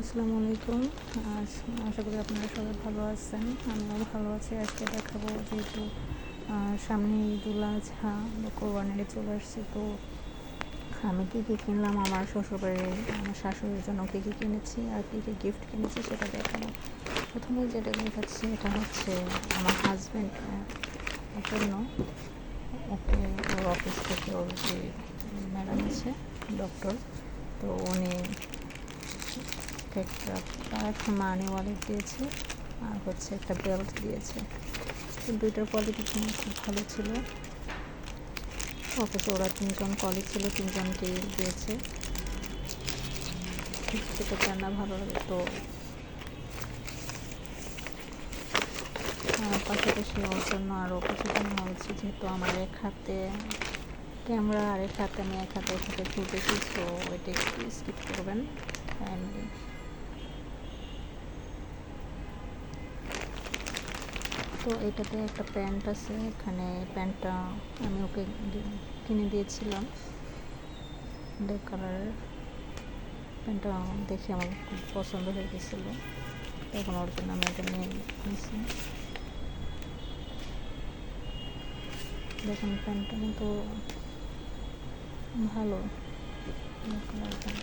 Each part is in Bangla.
আসসালামু আলাইকুম। আশা করি আপনারা সবাই ভালো আছেন, আমিও ভালো আছি। আজকে দেখাবো যেহেতু সামনে ঈদুল আজহা বা কোরবানিতে চলে আসছে, তো আমি কী কী কিনলাম, আমার শ্বশুরবাড়ির, আমার শাশুড়ির জন্য কী কী কিনেছি, আর কী কী গিফট কিনেছি সেটা দেখাবো। প্রথমে যেটা দেখাচ্ছি, এটা হচ্ছে আমার হাজব্যান্ড জন্য ওকে ওর অফিস থেকে ওর যে ম্যাডাম আছে ডক্টর তো উনি একটা একটা মানি ওয়ালেট দিয়েছে আর হচ্ছে একটা বেল্ট দিয়েছে। তো দুইটার কোয়ালিটি খুব ভালো ছিল। অফিসে ওরা তিনজন কলিগ ছিল, তিনজনকে দিয়েছে। যেটা রান্না ভালো লাগে তো। পাশাপাশি ওর জন্য আরও কিছু কেনা হয়েছে, যেহেতু আমার এক হাতে ক্যামেরা আর এক হাতে আমি এক হাতে এক হাতে ঘুরতেছি তো ওইটা একটু স্কিপ করবেন। কাইন্ডলি তো এটাতে একটা প্যান্ট আছে, এখানে প্যান্টটা আমি ওকে কিনে দিয়েছিলাম। ব্ল্যাক কালারের প্যান্টটা দেখে আমার খুব পছন্দ হয়ে গেছিল। তখন ওর জন্য আমি এটা নিয়ে নিয়েছি দেখুন, প্যান্টটা কিন্তু ভালো। Black colour pant.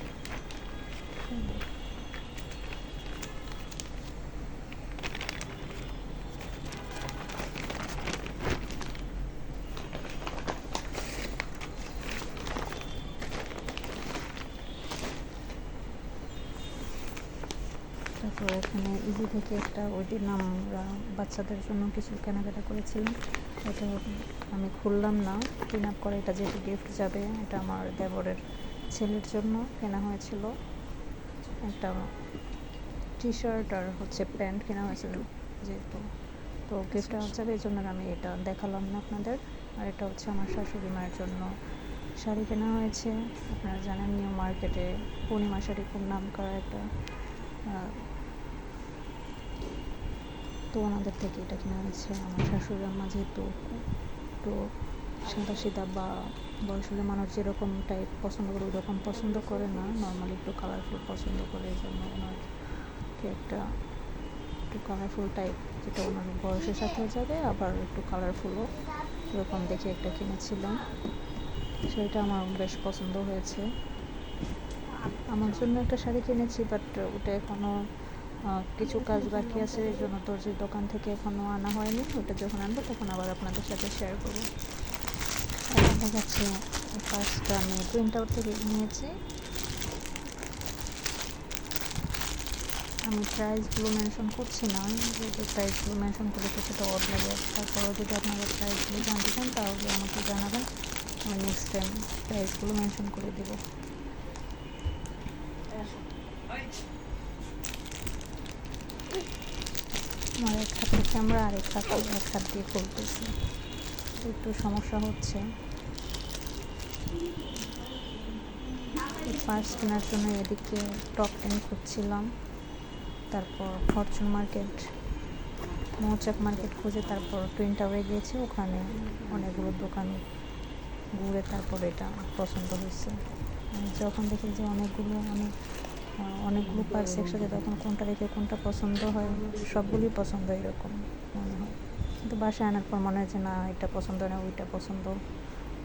সুন্দর তারপর এখানে ইজি থেকে একটা ওইটির নাম আমরা বাচ্চাদের জন্য কিছু কেনাকাটা করেছিলাম এটা আমি খুললাম না। ক্লিন আপ করে এটা যেহেতু গিফট যাবে, এটা আমার দেবরের ছেলের জন্য কেনা হয়েছিল। একটা টি শার্ট আর হচ্ছে প্যান্ট কেনা হয়েছিল যেহেতু। তো গিফটটা যাবে এই জন্য আমি এটা দেখালাম না আপনাদের। আর এটা হচ্ছে আমার শাশুড়ি মায়ের জন্য শাড়ি কেনা হয়েছে। আপনারা জানেন নিউ মার্কেটে পূর্ণিমা শাড়ি খুব নাম করা একটা তো ওনাদের থেকে এটা কেনা হয়েছে আমার শাশুড়ি আম্মা যেহেতু একটু সাদা সিধা বা বয়স হলে মানুষ যেরকম টাইপ পছন্দ করে, ওরকম পছন্দ করে না। নর্মালি একটু কালারফুল পছন্দ করে এই জন্য ওনারকে একটা একটু কালারফুল টাইপ যেটা ওনার বয়সের সাথেও যাবে, আবার একটু কালারফুলও এরকম দেখে একটা কিনেছিলাম। সেটা আমার বেশ পছন্দ হয়েছে। আমার জন্য একটা শাড়ি কিনেছি বাট ওটা এখনও কিছু কাজ বাকি আছে, এই জন্য দর্জির দোকান থেকে এখনও আনা হয়নি, ওটা যখন আনব তখন আবার আপনাদের সাথে শেয়ার করব। এখন দেখাচ্ছে ফার্স্টটা আমি প্রিন্ট আউট থেকে নিয়েছি। আমি প্রাইসগুলো মেনশন করছি না যেহেতু প্রাইসগুলো মেনশন করে সেটা অড লাগে। তারপরেও যদি আপনারা প্রাইসগুলো জানতে চান তাহলে আমাকে জানাবেন, আমি নেক্সট টাইম প্রাইসগুলো মেনশন করে দেবো আমার এক হাতে ক্যামেরা আর এক হাত দিয়ে তো একটু সমস্যা হচ্ছে। পার্স কেনার জন্য এদিকে টপ টেন খুঁজছিলাম। তারপর ফরচুন মার্কেট, মৌচাক মার্কেট খুঁজে তারপর টুইন টাওয়ারে গিয়েছি। ওখানে অনেকগুলো দোকান ঘুরে তারপর এটা পছন্দ হয়েছে। যখন দেখি যে অনেকগুলো, অনেক অনেকগুলো পার্স একসাথে তখন কোনটা রেখে কোনটা পছন্দ হয় সবগুলোই পছন্দ এরকম মনে হয়। কিন্তু বাসায় আনার পর মনে হয় যে না এটা পছন্দ না ওইটা পছন্দ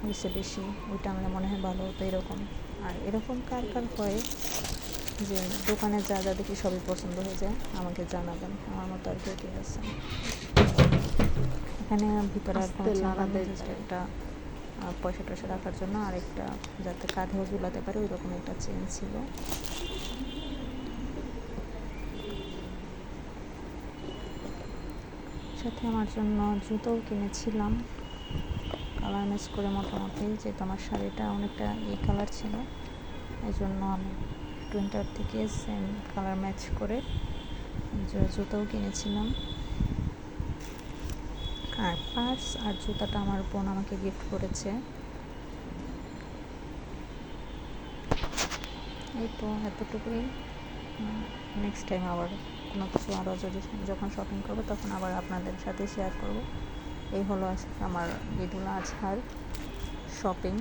হয়েছে বেশি ওইটা আনলে মনে হয় ভালো হতো এরকম। আর এরকম কার কার হয় যে দোকানে যা যা দেখি সবই পছন্দ হয়ে যায় আমাকে জানাবেন আমার মতো আর কেউ আছে। এখানে ভিতরে আর। একটা পয়সা টয়সা রাখার জন্য আরেকটা যাতে কাঁধেও ঝুলাতে পারে ওই রকম একটা চেন ছিল। সাথে আমার জন্য জুতোও কিনেছিলাম। কালার ম্যাচ করে মোটামুটি, যেহেতু আমার শাড়িটা অনেকটা এই কালার ছিল এই জন্য আমি টুইন্টার থেকে সেম কালার ম্যাচ করে জুতোও কিনেছিলাম। আর পার্স আর জুতাটা আমার বোন আমাকে গিফট করেছে। এই তো এতটুকুই। নেক্সট টাইম আবার কোনো কিছু আরও যদি যখন শপিং করব তখন আবার আপনাদের সাথে শেয়ার করব। এই হলো আজকে আমার ঈদুল আজহার শপিং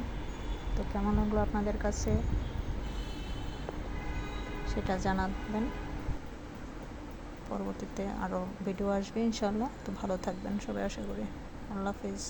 তো কেমন লাগল আপনাদের কাছে? সেটা জানাবেন। পরবর্তীতে আরও ভিডিও আসবে ইনশাল্লাহ তো ভালো থাকবেন সবাই আশা করি। আল্লাহ হাফিজ।